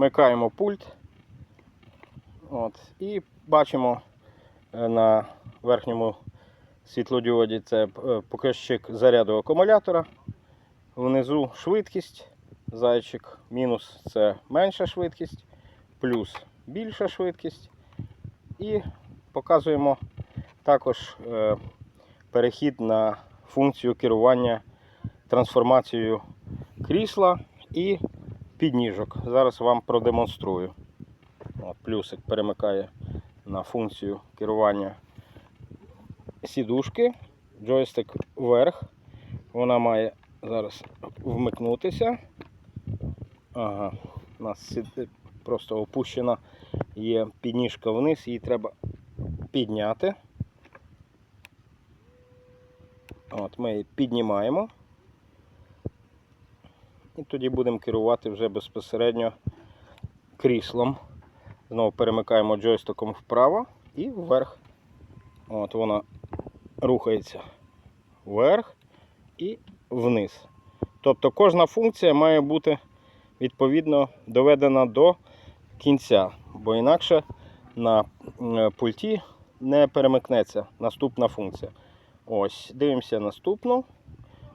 вмикаємо пульт. От, і бачимо е, на верхньому світлодіоді це е, показчик заряду акумулятора. Внизу швидкість, зайчик, мінус це менша швидкість, плюс більша швидкість. І показуємо також е, перехід на функцію керування трансформацією крісла і підніжок. Зараз вам продемонструю. От, плюсик перемикає на функцію керування сідушки, джойстик вверх. Вона має зараз вмикнутися. Ага, у нас просто опущена є підніжка вниз, її треба підняти. От, ми її піднімаємо. І тоді будемо керувати вже безпосередньо кріслом. Знову перемикаємо джойстиком вправо і вверх. От вона рухається вверх і вниз. Тобто кожна функція має бути відповідно доведена до кінця, бо інакше на пульті не перемикнеться наступна функція. Ось, дивимося наступну,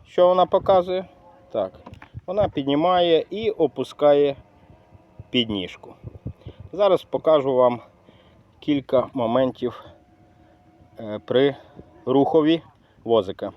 що вона показує. Так, вона піднімає і опускає підніжку. Зараз покажу вам кілька моментів е, при рухові возика.